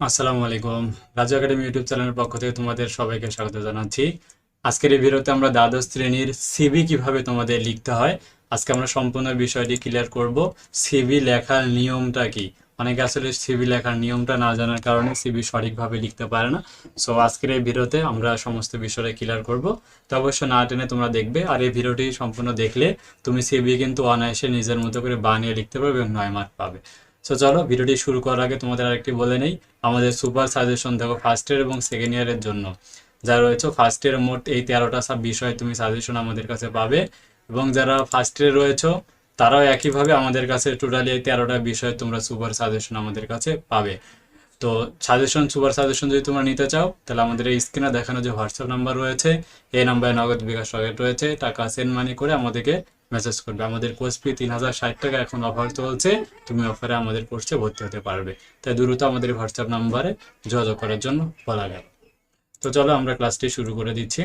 আসসালামু আলাইকুম। Raju academy YouTube চ্যানেলের পক্ষ থেকে তোমাদের সবাইকে স্বাগত জানাচ্ছি। আজকের এই ভিডিওতে আমরা দ্বাদশ শ্রেণির সিভি কীভাবে তোমাদের লিখতে হয়, আজকে আমরা সম্পূর্ণ বিষয়টি ক্লিয়ার করব। সিভি লেখার নিয়মটা কি? অনেকে আসলে সিভি লেখার নিয়মটা না জানার কারণে সিভি সঠিকভাবে লিখতে পারে না। সো আজকের এই ভিডিওতে আমরা সমস্ত বিষয়টা ক্লিয়ার করব। তো অবশ্য না টেনে তোমরা দেখবে, আর এই ভিডিওটি সম্পূর্ণ দেখলে তুমি সিভি কিন্তু অনায়াসে নিজের মতো করে বানিয়ে লিখতে পারবে এবং নয় মার্ক পাবে। সো চলো ভিডিওটি শুরু করার আগে তোমাদের আরেকটি বলে নেই, আমাদের সুপার সাজেশন দেখো ফার্স্ট ইয়ার এবং সেকেন্ড ইয়ারের জন্য। যা রয়েছে ফার্স্ট ইয়ার মোট এই তেরোটা সব বিষয় তুমি সাজেশন আমাদের কাছে পাবে, এবং যারা ফার্স্ট ইয়ারে রয়েছে, তারাও একইভাবে আমাদের কাছে টোটালি এই তেরোটা বিষয় তোমরা সুপার সাজেশন আমাদের কাছে পাবে। তো সাজেশন সুপার সাজেশন যদি তোমরা নিতে চাও, তাহলে আমাদের এই স্ক্রিনে দেখানো যে হোয়াটসঅ্যাপ নাম্বার রয়েছে, এই নাম্বারে নগদ বিকাশ রকেট রয়েছে, টাকা সেন্ড মানি করে আমাদেরকে মেসেজ করবে। আমাদের কোর্স ফি তিন হাজার ষাট টাকা এখন অফার চলছে, তুমি অফারে আমাদের কোর্সে ভর্তি হতে পারবে। তাই দ্রুত আমাদের হোয়াটসঅ্যাপ নাম্বারে যোগাযোগ করার জন্য বলা গেল তো চলো আমরা ক্লাসটি শুরু করে দিচ্ছি।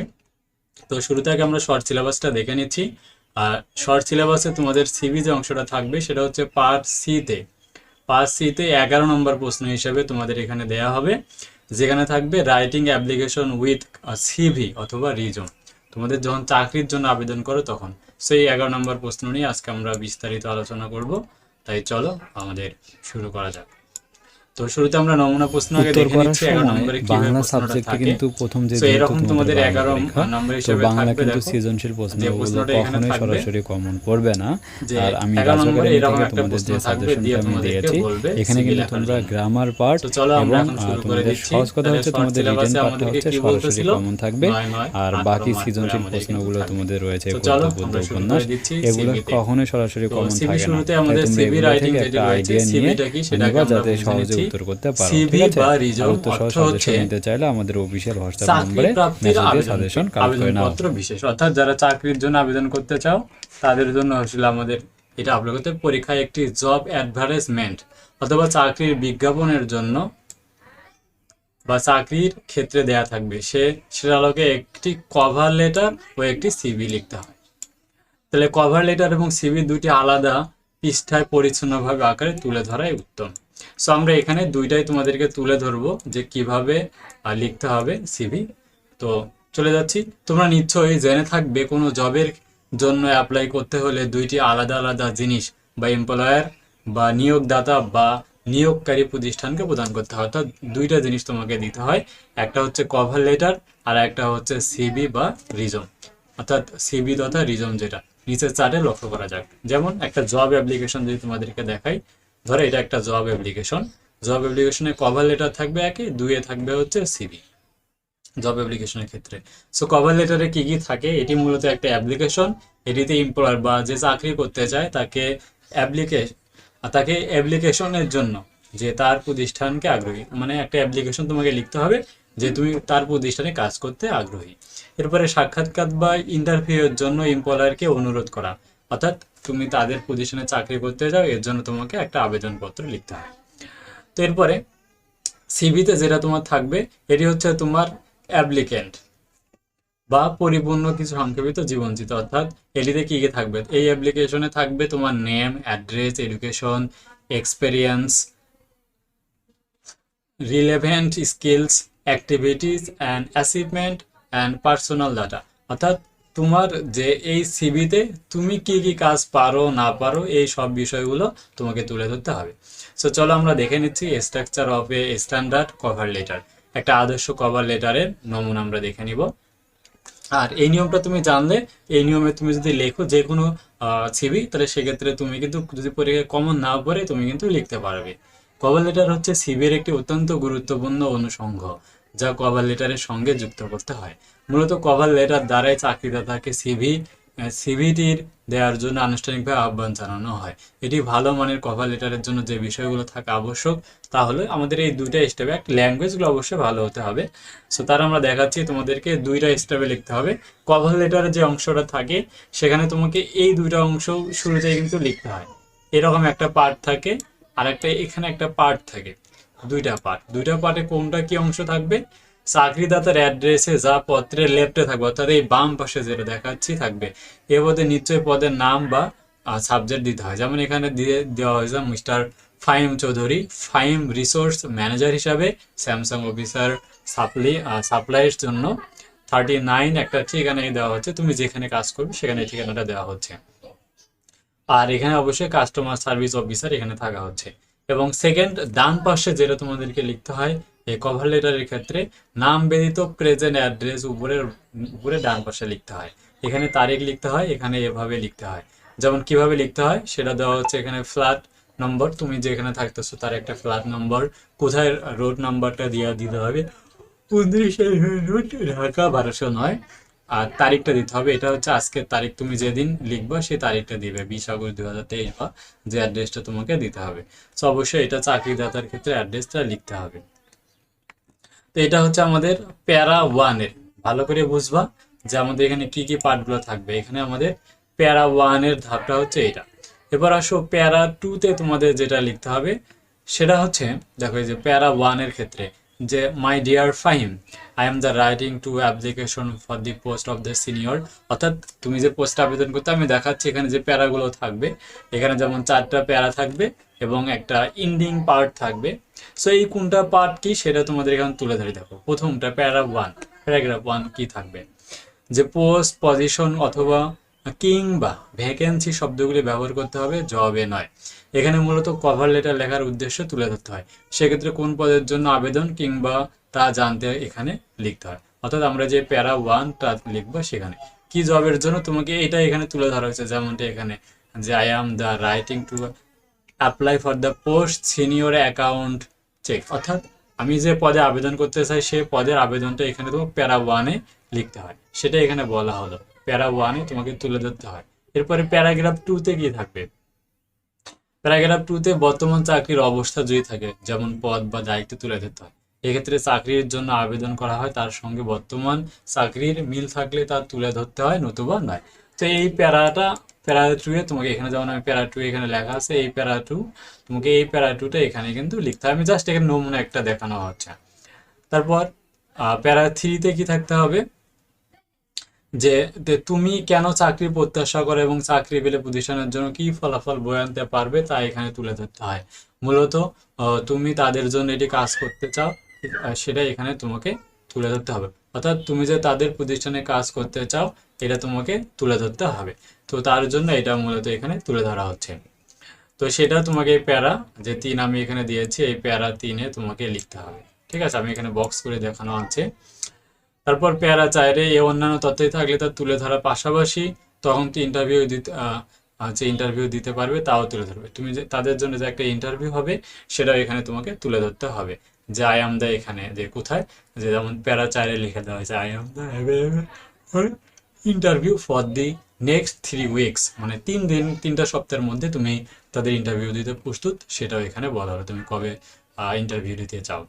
তো শুরুতে আগে আমরা শর্ট সিলেবাসটা দেখে নিচ্ছি। আর শর্ট সিলেবাসে তোমাদের সিভি যে অংশটা থাকবে, সেটা হচ্ছে পার্ট সিতে পার্ট সিতে এগারো নম্বর প্রশ্ন হিসেবে তোমাদের এখানে দেয়া হবে, যেখানে থাকবে রাইটিং অ্যাপ্লিকেশন উইথ সিভি অথবা রিজন তোমাদের যখন চাকরির জন্য আবেদন করো তখন। সেই এগারো নম্বর প্রশ্ন নিয়ে আজকে আমরা বিস্তারিত আলোচনা করব। তাই চলো আমাদের শুরু করা যাক। তো শুরুতে আমরা নমুনা প্রশ্ন আগে দেখে নিচ্ছি এগারো সময় নম্বরে কীভাবে বাংলা সাবজেক্টে কিন্তু প্রথম যে এরকম তোমাদের বাংলা এগারো লেখা, নম্বর হিসেবে বাংলা কিন্তু সৃজনশীল প্রশ্নটা কখনোই সরাসরি কমন না। আর আমি এরকম একটা প্রশ্ন যে থাকবে দিয়ে আমি দিয়েছি এখানে কিন্তু তোমরা গ্রামার পার্ট তো চলো আমরা এখন শুরু করে দিচ্ছি। সহজ কথা হচ্ছে তোমাদের রিটেন পার্টটা হচ্ছে সরাসরি কমন থাকবে। আর বাকি সৃজনশীল প্রশ্নগুলো তোমাদের রয়েছে চলো, করে উপন্যাস। এগুলো কখনোই সরাসরি কমন থাকে না। শুরুতে আমাদের writing থেকে যেটি রয়েছে, আইডিয়া নিয়ে CV টা কি আমরা যাতে সহজে। উত্তর করতে পারো ঠিক আছে? সহ সাজেশন নিতে চাইলে আমাদের অফিসিয়াল হোয়াটসঅ্যাপ নম্বরে মেসেজ সাজেশন কালেক্ট করে নাও। বিশেষ। অর্থাৎ যারা চাকরির জন্য আবেদন করতে চাও তাদের জন্য হচ্ছিল আমাদের এটা আপলোড করতে পরীক্ষায় একটি জব অ্যাডভার্টাইজমেন্ট অথবা চাকরির বিজ্ঞাপনের জন্য বা চাকরির ক্ষেত্রে দেয়া থাকবে। সে সেটা আলোকে একটি কভার লেটার ও একটি সিভি লিখতে হয়। তাহলে কভার লেটার এবং সিভি দুটি আলাদা পৃষ্ঠায় পরিচ্ছন্নভাবে আকারে তুলে ধরাই উত্তম। সো আমরা এখানে দুইটাই তোমাদেরকে তুলে ধরবো যে কীভাবে লিখতে হবে সিভি তো চলে যাচ্ছি। তোমরা নিশ্চয়ই জেনে থাকবে, কোনো জবের জন্য অ্যাপ্লাই করতে হলে দুইটি আলাদা আলাদা জিনিস, বা এমপ্লয়ার বা নিয়োগদাতা, বা নিয়োগকারী প্রতিষ্ঠানকে প্রদান করতে হয়। অর্থাৎ দুইটা জিনিস তোমাকে দিতে হয়। একটা হচ্ছে কভার লেটার আর একটা হচ্ছে সিবি বা রিজম অর্থাৎ সিবি তথা রিজম যেটা। নিচের চার্টে লক্ষ্য করা যাক। যেমন একটা জব অ্যাপ্লিকেশন যদি তোমাদেরকে দেখাই ধরো এটা একটা জব অ্যাপ্লিকেশন জব অ্যাপ্লিকেশনে কভার লেটার থাকবে একে দুইয়ে থাকবে হচ্ছে সিবি জব অ্যাপ্লিকেশনের ক্ষেত্রে। সো কভার লেটারে কি কি থাকে? এটি মূলত একটা অ্যাপ্লিকেশন এটিতে এমপ্লয়ার বা যে চাকরি করতে চায় তাকে অ্যাপ্লিকেশন তাকে অ্যাপ্লিকেশনের জন্য যে তার প্রতিষ্ঠানকে আগ্রহী মানে একটা অ্যাপ্লিকেশন তোমাকে লিখতে হবে যে তুমি তার প্রতিষ্ঠানে কাজ করতে আগ্রহী। এরপরে সাক্ষাৎকার বা ইন্টারভিউয়ের জন্য এমপ্লয়ারকে অনুরোধ করা, অর্থাৎ তুমি তাদের প্রতিষ্ঠানে চাকরি করতে যাও, এর জন্য তোমাকে একটা আবেদনপত্র লিখতে হয়। তো এরপরে সিভিতে যেটা তোমার থাকবে, এটি হচ্ছে তোমার অ্যাপ্লিকেন্ট বা পরিপূর্ণ কিছু সংক্ষেপিত জীবনচিত অর্থাৎ এটিতে কি কি থাকবে? এই অ্যাপ্লিকেশনে থাকবে তোমার name address education experience relevant skills activities and achievement and personal data অর্থাৎ তোমার যে এই সিভিতে তুমি কি কি কাজ পারো, না পারো, এই সব বিষয়গুলো তোমাকে তুলে ধরতে হবে। সো চলো আমরা দেখে নিচ্ছি structure of a standard cover letter একটা আদর্শ কভার লেটারের নমুনা আমরা দেখে নিব। আর এই নিয়মটা তুমি জানলে, এই নিয়মে তুমি যদি লেখো যে কোনো সিভি তাহলে সেক্ষেত্রে তুমি কিন্তু যদি পরীক্ষায় কমন না পড়ে, তুমি কিন্তু লিখতে পারবে। কভার লেটার হচ্ছে সিভির একটি অত্যন্ত গুরুত্বপূর্ণ অনুষঙ্গ, যা কভার লেটারের সঙ্গে যুক্ত করতে হয়। মূলত কভার লেটার দ্বারাই চাকরিদাতাকে সিভি সিভিটির দেওয়ার জন্য আনুষ্ঠানিকভাবে আহ্বান জানানো হয়। এটি ভালো মানের কভার লেটারের জন্য যে বিষয়গুলো থাকা আবশ্যক, তা হলো আমাদের এই দুইটা স্টেপে একটা ল্যাঙ্গুয়েজগুলো অবশ্যই ভালো হতে হবে। সো তার আমরা দেখাচ্ছি তোমাদেরকে দুইটা স্টেপে লিখতে হবে। কভার লেটারের যে অংশটা থাকে, সেখানে তোমাকে এই দুইটা অংশ শুরুতেই কিন্তু লিখতে হয়। এরকম একটা পার্ট থাকে আর একটা এখানে একটা পার্ট থাকে। দুইটা পার্ট দুইটা পার্টে কোনটা কি অংশ থাকবে চাকরিদাতার অ্যাড্রেসে যা পত্রের লেফটে থাকবে, অর্থাৎ এই বাম পাশে যেটা দেখাচ্ছি থাকবে এর মধ্যে নিশ্চয়ই পদের নাম বা সাবজেক্ট দিতে হয়। যেমন এখানে দিয়ে দেওয়া হয়েছে mister Faim Chowdhury Faim resource manager হিসাবে স্যামসাং অফিসার সাপ্লাই সাপ্লাইয়ের জন্য থার্টি নাইন একটা ঠিকানা দেওয়া হচ্ছে। তুমি যেখানে কাজ করবে সেখানে ঠিকানাটা দেওয়া হচ্ছে। আর এখানে অবশ্যই কাস্টমার সার্ভিস অফিসার এখানে থাকা হচ্ছে। এবং সেকেন্ড ডান পাশে যেটা তোমাদেরকে লিখতে হয় এই কভার লেটারের ক্ষেত্রে নাম ব্যতীত প্রেজেন্ট অ্যাড্রেস উপরের উপরে ডান পাশে লিখতে হয়। এখানে তারিখ লিখতে হয়, এখানে এভাবে লিখতে হয়। যেমন কীভাবে লিখতে হয়, সেটা দেওয়া হচ্ছে এখানে ফ্ল্যাট নম্বর তুমি যেখানে থাকতেছো তার একটা ফ্ল্যাট নম্বর কোথায় রোড নাম্বারটা দিয়ে দিতে হবে? উনত্রিশে ঢাকা বারোশো নয়। আর তারিখটা দিতে হবে, এটা হচ্ছে আজকের তারিখ। তুমি যেদিন লিখবা সেই তারিখটা দিবে, বিশ আগস্ট দুই হাজার তেইশ বা যে অ্যাড্রেসটা তোমাকে দিতে হবে। তো অবশ্যই এটা চাকরিদাতার ক্ষেত্রে অ্যাড্রেসটা লিখতে হবে। তো এটা হচ্ছে আমাদের প্যারা ওয়ানের ভালো করে বুঝবা যে আমাদের এখানে কি কি পার্টগুলো থাকবে। এখানে আমাদের প্যারা ওয়ানের ধাপটা হচ্ছে এটা। এবার আসো প্যারা টুতে তোমাদের যেটা লিখতে হবে, সেটা হচ্ছে, দেখো এই যে প্যারা ওয়ানের ক্ষেত্রে যে my dear Fahim I am the writing to application for the post of the senior অর্থাৎ তুমি যে পোস্ট আবেদন করতে, আমি দেখাচ্ছি এখানে যে প্যারাগুলো থাকবে। এখানে যেমন চারটা প্যারা থাকবে এবং একটা ইন্ডিং পার্ট থাকবে। সো এই কোনটা পার্ট কি সেটা তোমাদের এখানে তুলে ধরে, দেখো। প্রথমটা প্যারা ওয়ান প্যারাগ্রাফ ওয়ান কি থাকবে? যে পোস্ট পজিশন অথবা কিংবা ভ্যাকেন্সি শব্দগুলি ব্যবহার করতে হবে জবে নয়। এখানে মূলত কভার লেটার লেখার উদ্দেশ্য তুলে ধরতে হয়। সেক্ষেত্রে কোন পদের জন্য আবেদন কিংবা তা জানতে এখানে লিখতে হয়। অর্থাৎ আমরা যে প্যারা ওয়ানটা লিখব সেখানে। কি জবের জন্য তোমাকে এটা এখানে তুলে ধরা হয়েছে, যেমনটা এখানে যে I am the writing to apply for the post senior account check অর্থাৎ আমি যে পদে আবেদন করতে চাই সেই পদের আবেদনটা এখানে তোমার প্যারা ওয়ানে লিখতে হয়। সেটা এখানে বলা হলো। প্যারা ওয়ানে তোমাকে তুলে ধরতে হয়। এরপরে প্যারাগ্রাফ টুতে কি থাকবে। প্যারাগ্রাফ টুতে বর্তমান চাকরির অবস্থা যদি থাকে, যেমন পদ বা দায়িত্ব তুলে ধরতে হয়, এক্ষেত্রে চাকরির জন্য আবেদন করা হয়। তার সঙ্গে বর্তমান চাকরির মিল থাকলে তা তুলে ধরতে হয়, নতুবা নয়। তো এই প্যারাটা, প্যারা টুয়ে তোমাকে এখানে যেমন আমি প্যারা টু এখানে লেখা আছে, এই প্যারা টু তোমাকে এই প্যারা টুটা এখানে কিন্তু লিখতে হবে। আমি জাস্ট এখানে নমুনা একটা দেখানো হচ্ছে। তারপর প্যারা থ্রিতে কি থাকতে হবে? যে তুমি কেন চাকরি প্রত্যাশা করো এবং চাকরি পেলে প্রতিষ্ঠানের জন্য কি ফলাফল বয়ে আনতে পারবে তা এখানে তুলে ধরতে হয়। মূলত তুমি তাদের জন্য এটি কাজ করতে চাও সেটা এখানে তোমাকে তুলে ধরতে হবে। অর্থাৎ তুমি যে তাদের প্রতিষ্ঠানে কাজ করতে চাও, এটা তোমাকে তুলে ধরতে হবে। তো তার জন্য এটা মূলত এখানে তুলে ধরা হচ্ছে। তো সেটা তোমাকে প্যারা, যে তিন আমি এখানে দিয়েছি, এই প্যারা তিনে তোমাকে লিখতে হবে। ঠিক আছে? আমি এখানে বক্স করে দেখানো আছে। তারপর প্যারা চাইলে এ অন্যান্য তথ্যই থাকলে তা তুলে ধরার পাশাপাশি তখন তো ইন্টারভিউ দিতে হচ্ছে ইন্টারভিউ দিতে পারবে, তাও তুলে ধরবে। তুমি যে, তাদের জন্য যে একটা ইন্টারভিউ হবে, সেটাও এখানে তোমাকে তুলে ধরতে হবে। যে আই আম দ্য এখানে, যে কোথায়? যে যেমন প্যারা চাইলে লিখে দেওয়া হয়েছে I am the interview for the next three weeks মানে তিন দিন, তিনটা সপ্তাহের মধ্যে তুমি তাদের ইন্টারভিউ দিতে প্রস্তুত, সেটাও এখানে বলা হলো। তুমি কবে ইন্টারভিউ দিতে চাও।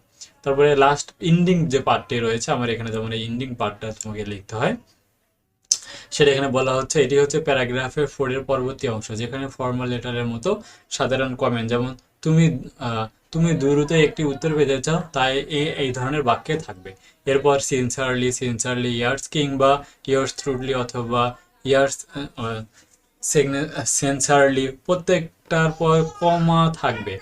তারপরে লাস্ট ইন্ডিং যে পার্টটি রয়েছে, আমার এখানে যেমন এই ইন্ডিং পার্টটা তোমাকে লিখতে হয়, সেটা এখানে বলা হচ্ছে, এটি হচ্ছে প্যারাগ্রাফের ফোরের পরবর্তী অংশ, যেখানে ফর্মাল লেটারের মতো সাধারণ কমেন্ট যেমন, তুমি তুমি দ্রুত একটি উত্তর পেতে চাও, তাই এই এই ধরনের বাক্যে থাকবে। এরপর সিনসারলি সিনসারলি ইয়ার্স কিংবা ইয়ার্স থ্রুটলি অথবা ইয়ার্স সেন্সারলি প্রত্যেকটার পর কমা থাকবে।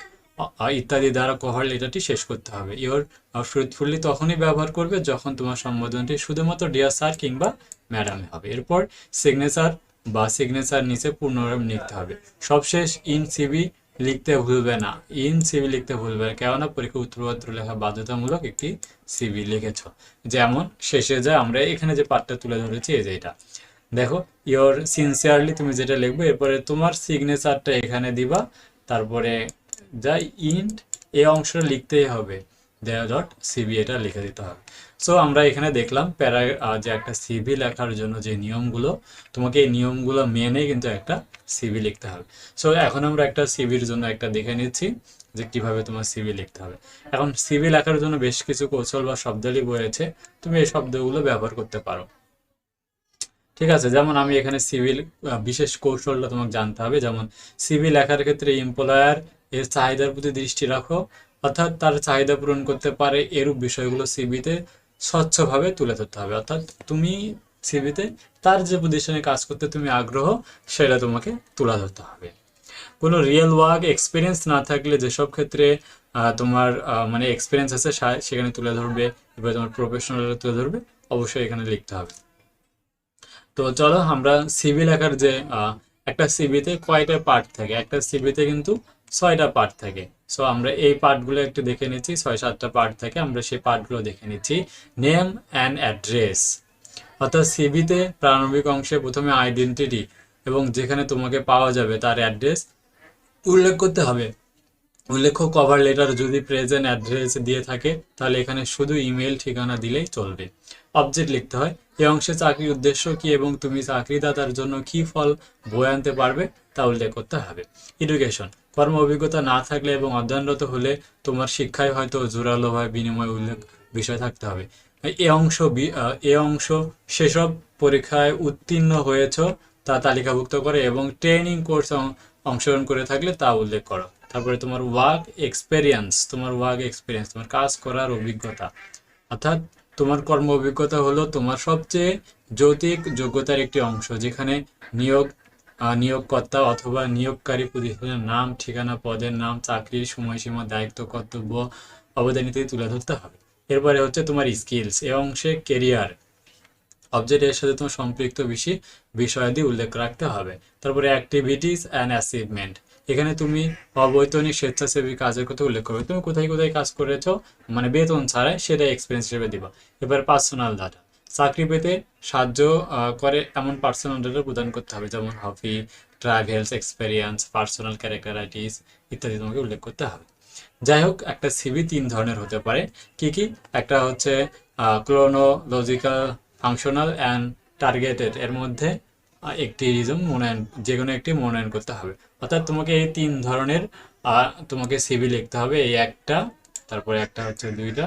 ইত্যাদি দ্বারা কভার লেটারটি শেষ করতে হবে। ইওর ফ্রুটফুলি তখনই ব্যবহার করবে যখন তোমার সম্বোধনটি শুধুমাত্র ডিয়ার স্যার কিংবা ম্যাডামে হবে। এরপর সিগনেচার বা সিগনেচার নিচে পূর্ণরূপ লিখতে হবে। সবশেষ ইন সিবি লিখতে ভুলবে না। ইন সিভি লিখতে ভুলবে না। কেননা পরীক্ষা উত্তরপত্র লেখা বাধ্যতামূলক একটি সিভি লিখেছ। যেমন শেষে যা আমরা এখানে যে পাঠটা তুলে ধরেছি, এই যে এটা। দেখো ইওর সিনসিয়ারলি তুমি যেটা লিখবে, এরপরে তোমার সিগনেচারটা এখানে দিবা। তারপরে যা ইন্ট, এ অংশটা লিখতেই হবে। দেয়া ডট সিবি এটা লিখে দিতে হবে। সো আমরা এখানে দেখলাম প্যারা যে একটা সিভি লেখার জন্য যে নিয়মগুলো, তোমাকে এই নিয়মগুলো মেনে কিন্তু একটা সিভি লিখতে হবে। সো এখন আমরা একটা সিভির জন্য একটা দেখে নিচ্ছি যে কীভাবে তোমার সিভি লিখতে হবে। এখন সিভি লেখার জন্য বেশ কিছু কৌশল বা শব্দাবলী রয়েছে, তুমি এই শব্দগুলো ব্যবহার করতে পারো। ঠিক আছে, যেমন আমি এখানে সিভিল বিশেষ কৌশলটা তোমাকে জানতে হবে। যেমন সিভি লেখার ক্ষেত্রে এমপ্লয়ার এর চাহিদার প্রতি দৃষ্টি রাখো অর্থাৎ তার চাহিদা পূরণ করতে পারে এরূপ বিষয়গুলো সিভিতে স্বচ্ছভাবে তুলে ধরতে হবে। অর্থাৎ তুমি সিভিতে তার যে প্রতিষ্ঠানে কাজ করতে তুমি আগ্রহ, সেটা তোমাকে তুলে ধরতে হবে। কোনো রিয়েল ওয়ার্ক এক্সপিরিয়েন্স না থাকলে যেসব ক্ষেত্রে তোমার মানে এক্সপিরিয়েন্স আছে সেখানে তুলে ধরবে এবার তোমার প্রফেশনাল তুলে ধরবে, অবশ্যই এখানে লিখতে হবে। তো চলো আমরা সিভি লেখার যে একটা সিভিতে কয়টা পার্ট থাকে? একটা সিভিতে কিন্তু ছয়টা পার্ট থাকে। সো আমরা এই পার্টগুলো একটু দেখে নিচ্ছি, ছয়, সাতটা পার্ট থাকে, আমরা সেই পার্টগুলো দেখে নিচ্ছি। নেম অ্যান্ড অ্যাড্রেস অর্থাৎ সিভিতে প্রারম্ভিক অংশে প্রথমে আইডেন্টিটি এবং যেখানে তোমাকে পাওয়া যাবে তার অ্যাড্রেস উল্লেখ করতে হবে। উল্লেখ্য কভার লেটার যদি প্রেজেন্ট অ্যাড্রেস দিয়ে থাকে, তাহলে এখানে শুধু ইমেল ঠিকানা দিলেই চলবে। অবজেক্ট লিখতে হয়। এই অংশে চাকরির উদ্দেশ্য কি এবং তুমি চাকরিদাতার জন্য কি ফল বয়ে আনতে পারবে তা উল্লেখ করতে হবে। এডুকেশন কর্ম অভিজ্ঞতা না থাকলে এবং অধ্যয়নরত হলে তোমার শিক্ষায় হয়তো জোরালোভাবে বিনিময় উল্লেখ বিষয় থাকতে হবে। এ অংশ এ অংশ সেসব পরীক্ষায় উত্তীর্ণ হয়েছ তা তালিকাভুক্ত করে এবং ট্রেনিং কোর্স অংশগ্রহণ করে থাকলে তা উল্লেখ করো। তারপরে তোমার ওয়ার্ক এক্সপেরিয়েন্স, তোমার ওয়ার্ক এক্সপিরিয়েন্স, তোমার কাজ করার অভিজ্ঞতা। অর্থাৎ তোমার কর্ম অভিজ্ঞতা হলো তোমার সবচেয়ে যৌতিক যোগ্যতার একটি অংশ যেখানে নিয়োগ নিয়োগকর্তা অথবা নিয়োগকারী প্রতিষ্ঠানের নাম, ঠিকানা, পদের নাম, চাকরির সময়সীমা, দায়িত্ব, কর্তব্য অবদান ইত্যাদি তুলে ধরতে হবে। এরপরে হচ্ছে তোমার স্কিলস এ অংশে কেরিয়ার অবজেক্টের সাথে তোমার সম্পৃক্ত বেশি বিষয়াদি উল্লেখ রাখতে হবে। তারপরে অ্যাক্টিভিটিস অ্যান্ড অ্যাচিভমেন্ট এখানে তুমি অবৈতনিক স্বেচ্ছাসেবী কাজের কথা উল্লেখ করবে। তুমি কোথায় কোথায় কাজ করেছ? মানে বেতন ছাড়াই সেটা এক্সপিরিয়েন্স হিসেবে দিবা। এবার পার্সোনাল ডাটা চাকরি পেতে সাহায্য করে এমন পার্সোনাল ডাটা প্রদান করতে হবে, যেমন hobby travels experience personal characteristics ইত্যাদি তোমাকে উল্লেখ করতে হবে। যাই হোক, একটা সিভি তিন ধরনের হতে পারে। কি কি? একটা হচ্ছে ক্রোনোলজিক্যাল ফাংশনাল অ্যান্ড টার্গেটেড এর মধ্যে একটি রিজম মনোনয়ন যে কোনো একটি মনোনয়ন করতে হবে। অর্থাৎ তোমাকে এই তিন ধরনের তোমাকে সিভি লিখতে হবে, এই একটা, তারপরে একটা হচ্ছে দুইটা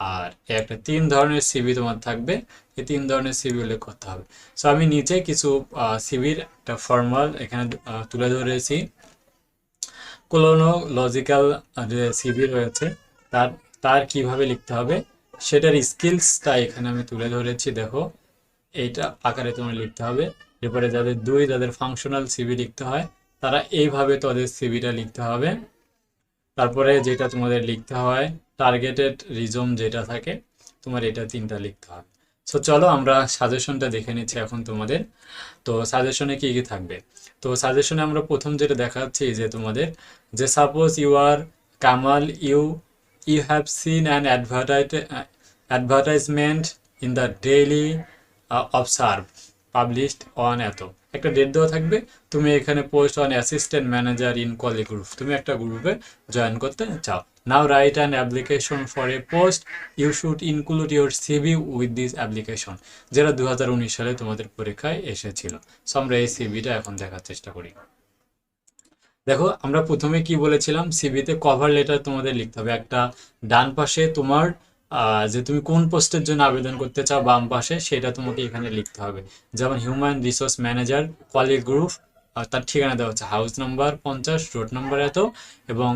আর একটা তিন ধরনের সিভি তোমার থাকবে। এই তিন ধরনের সিভি উল্লেখ করতে হবে। সো আমি নিচে কিছু সিভির একটা ফর্মাল এখানে তুলে ধরেছি। কোলোনোলজিক্যাল যে সিভি রয়েছে, তার তার কীভাবে লিখতে হবে, সেটার স্কিলসটা এখানে আমি তুলে ধরেছি, দেখো। এইটা আকারে তোমার লিখতে হবে। এরপরে যাদের দুই, যাদের ফাংশনাল সিভি লিখতে হয়, তারা এইভাবে তাদের সিভিটা লিখতে হবে। তারপরে যেটা তোমাদের লিখতে হয় টার্গেটেড রিজম যেটা থাকে, তোমার এটা তিনটা লিখতে হবে। সো চলো আমরা সাজেশনটা দেখে নিচ্ছি এখন তোমাদের। তো সাজেশনে কি কি থাকবে? তো সাজেশনে আমরা প্রথম যেটা দেখাচ্ছি যে তোমাদের যে suppose you are Kamal you you have seen an advertise advertisement in the daily observer published on এত। একটা ডেট দেওয়া থাকবে, তুমি এখানে post on assistant manager in Koli group তুমি একটা গ্রুপে জয়েন করতে চাও। Now write an application for a post you should include your CV with this application যেটা দু হাজার উনিশ সালে তোমাদের পরীক্ষায় এসেছিল। সো আমরা এই সিভিটা এখন দেখার চেষ্টা করি। দেখো, আমরা প্রথমে কি বলেছিলাম? সিভিতে কভার লেটার তোমাদের লিখতে হবে। একটা ডান পাশে তোমার যে তুমি কোন পোস্টের জন্য আবেদন করতে চাও বাম পাশে, সেটা তোমাকে এখানে লিখতে হবে। যেমন human resource manager Koali group তার ঠিকানা দেওয়া হচ্ছে হাউস নাম্বার পঞ্চাশ রোড নাম্বার এত, এবং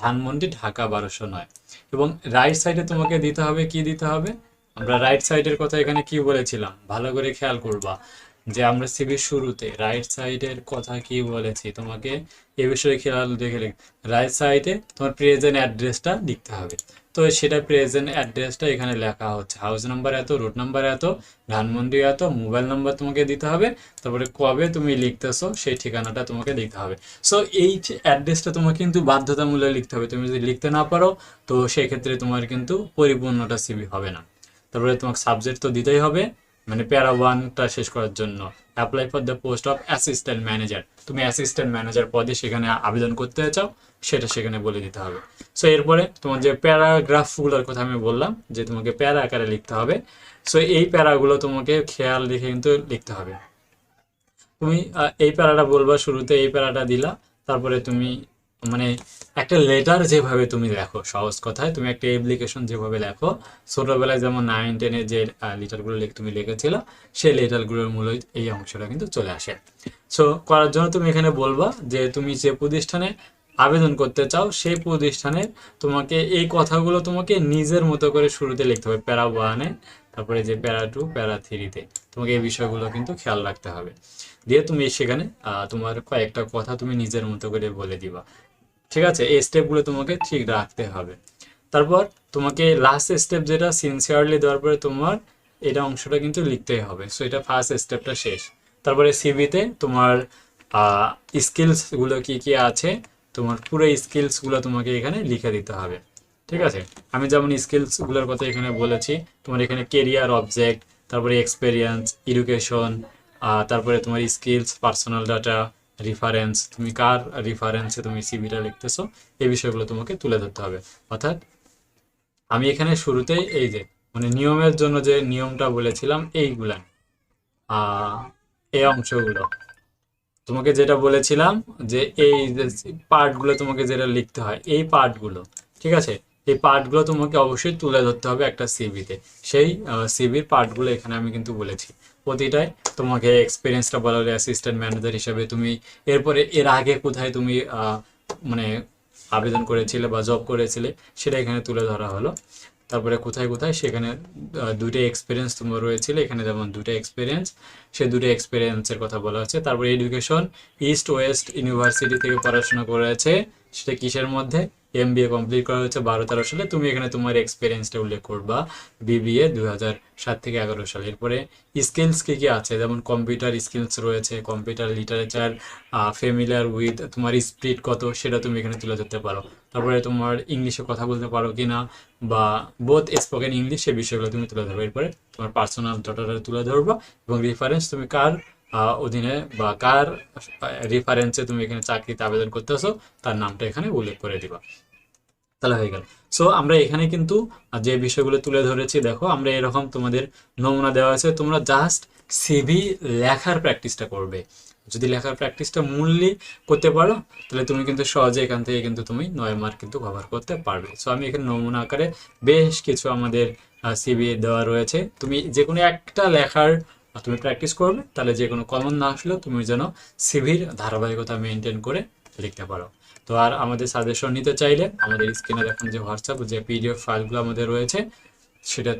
ধানমন্ডি, ঢাকা বারোশো নয়। এবং রাইট সাইডে তোমাকে দিতে হবে, কি দিতে হবে? আমরা রাইট সাইডের কথা এখানে কি বলেছিলাম? ভালো করে খেয়াল করবা। যে আমরা সিভির শুরুতে রাইট সাইডের কথা কি বলেছি তোমাকে? এ বিষয়ে খেয়াল দেখে রাইট সাইডে তোমার প্রেজেন্ট অ্যাড্রেসটা লিখতে হবে। তো সেটা প্রেজেন্ট অ্যাড্রেসটা এখানে লেখা হচ্ছে। হাউস নাম্বার এত রোড নাম্বার এত, ধানমন্ডি এত মোবাইল নাম্বার তোমাকে দিতে হবে। তারপরে কবে তুমি লিখতেছো সেই ঠিকানাটা তোমাকে দিতে হবে। সো এই অ্যাড্রেসটা তোমাকে কিন্তু বাধ্যতামূলক লিখতে হবে। তুমি যদি লিখতে না পারো, তো সেক্ষেত্রে তোমার কিন্তু পরিপূর্ণটা সিভি হবে না। তারপরে তোমাকে সাবজেক্ট তো দিতেই হবে। মানে প্যারা ওয়ানটা শেষ করার জন্য। Apply for the post of assistant manager তুমি অ্যাসিস্ট্যান্ট ম্যানেজার পদে সেখানে আবেদন করতে চাও, সেটা সেখানে বলে দিতে হবে। সো এরপরে তোমার যে প্যারাগ্রাফগুলোর কথা আমি বললাম, যে তোমাকে প্যারা আকারে লিখতে হবে। সো এই প্যারাগুলো তোমাকে খেয়াল রেখে কিন্তু লিখতে হবে। তুমি এই প্যারাটা বলবা, শুরুতে এই প্যারাটা দিলা, তারপরে তুমি মানে একটা লেটার যেভাবে তুমি লেখো, সহজ কথায়, তুমি একটা অ্যাপ্লিকেশন যেভাবে লেখো, ছোটবেলায় যেমন নাইন টেনে যে লেটারগুলো তুমি লিখেছিল, সেই লেটারগুলোর মূল এই অংশটা কিন্তু চলে আসে। সো করার জন্য তুমি এখানে বলবা যে তুমি যে প্রতিষ্ঠানে আবেদন করতে চাও, সেই প্রতিষ্ঠানে তোমাকে এই কথাগুলো তোমাকে নিজের মতো করে শুরুতে লিখতে হবে। প্যারা ওয়ানে তারপরে যে প্যারা টু প্যারা থ্রিতে তোমাকে এই বিষয়গুলো কিন্তু খেয়াল রাখতে হবে। দিয়ে তুমি সেখানে তোমার কয়েকটা কথা তুমি নিজের মতো করে বলে দিবা। ঠিক আছে? এই স্টেপগুলো তোমাকে ঠিক রাখতে হবে। তারপর তোমাকে লাস্ট স্টেপ যেটা সিনসিয়ারলি দেওয়ার পরে তোমার এটা অংশটা কিন্তু লিখতেই হবে। সো এটা ফার্স্ট স্টেপটা শেষ। তারপরে সিভিতে তোমার স্কিলসগুলো কি কি আছে, তোমার পুরো স্কিলসগুলো তোমাকে এখানে লিখে দিতে হবে। ঠিক আছে? আমি যেমন স্কিলসগুলোর কথা এখানে বলেছি, তোমার এখানে কেরিয়ার অবজেক্ট তারপরে এক্সপেরিয়েন্স এডুকেশন তারপরে তোমার স্কিলস পার্সোনাল ডাটা রিফারেন্স তুমি কার রিফারেন্সে তুমি সিভিটা লিখতেছো, এই বিষয়গুলো তোমাকে তুলে ধরতে হবে। অর্থাৎ, আমি এখানে শুরুতেই এই যে মানে নিয়মের জন্য যে নিয়মটা বলেছিলাম, এইগুলা এই অংশগুলো। তোমাকে যেটা বলেছিলাম যে এই পার্টগুলো তোমাকে যেটা লিখতে হয়, এই পার্টগুলো ঠিক আছে? এই পার্টগুলো তোমাকে অবশ্যই তুলে ধরতে হবে একটা সিভিতে সেই সিভির পার্টগুলো এখানে আমি কিন্তু বলেছি। প্রতিটাই তোমাকে এক্সপিরিয়েন্সটা বলা হলে অ্যাসিস্ট্যান্ট ম্যানেজার হিসেবে তুমি এরপরে এর আগে কোথায় তুমি মানে আবেদন করেছিলে বা জব করেছিলে সেটা এখানে তুলে ধরা হলো। তারপরে কোথায় কোথায় সেখানে দুটো এক্সপিরিয়েন্স তোমার রয়েছিল। এখানে যেমন দুটো এক্সপিরিয়েন্স সেই দুটো এক্সপিরিয়েন্সের কথা বলা হচ্ছে। তারপরে এডুকেশন ইস্ট ওয়েস্ট ইউনিভার্সিটি থেকে পড়াশোনা করেছে। সেটা কিসের মধ্যে? এম বি এ কমপ্লিট করা হচ্ছে বারো তেরো সালে। তুমি এখানে তোমার এক্সপিরিয়েন্সটা উল্লেখ করবা। বিবিএ দুই হাজার সাত থেকে এগারো সালে। এরপরে স্কিলস কি কি আছে? যেমন কম্পিউটার স্কিলস রয়েছে কম্পিউটার লিটারেচার ফেমিলিয়ার উইথ তোমার স্পিড কত, সেটা তুমি এখানে তুলে ধরতে পারো। তারপরে তোমার ইংলিশে কথা বলতে পারো কিনা বা বোথ স্পোকেন ইংলিশ সে বিষয়গুলো তুমি তুলে ধরবে। এরপরে তোমার পার্সোনাল ডাটাটা তুলে ধরবা, এবং রেফারেন্স তুমি কার অধীনে বা কার রেফারেন্সে তুমি এখানে চাকরিতে আবেদন করতেছো, তার নামটা এখানে উল্লেখ করে দিবা। তাহলে হয়ে গেল। সো আমরা এখানে কিন্তু যে বিষয়গুলো তুলে ধরেছি, দেখো, আমরা এরকম তোমাদের নমুনা দেওয়া আছে তোমরা জাস্ট সিভি লেখার প্র্যাকটিসটা করবে। যদি লেখার প্র্যাকটিসটা মূল্যে করতে পারো, তাহলে তুমি কিন্তু সহজে এখান থেকে কিন্তু তুমি নয় মার্ক কিন্তু কভার করতে পারবে। সো আমি এখানে নমুনা আকারে বেশ কিছু আমাদের সিভি দেওয়া রয়েছে। তুমি যে কোনো একটা লেখার তুমি প্র্যাকটিস করবে, তাহলে যে কোনো কমন না আসলেও তুমি যেন সিভির ধারাবাহিকতা মেনটেন করে লিখতে পারো। তো আর আমাদের সাজেশন নিতে চাইলে আমাদের স্ক্রিনে দেখুন যে হোয়াটসঅ্যাপ যে পিডিএফ ফাইলগুলো আমাদের রয়েছে, সেটা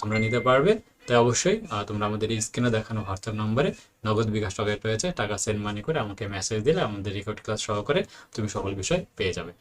তোমরা নিতে পারবে। তাই অবশ্যই তোমরা আমাদের স্ক্রিনে দেখানো হোয়াটসঅ্যাপ নম্বরে নগদ বিকাশ টকেট রয়েছে টাকা সেন্ড মানি করে আমাকে মেসেজ দিলে আমাদের রেকর্ড ক্লাস সহকারে তুমি সকল বিষয় পেয়ে যাবে।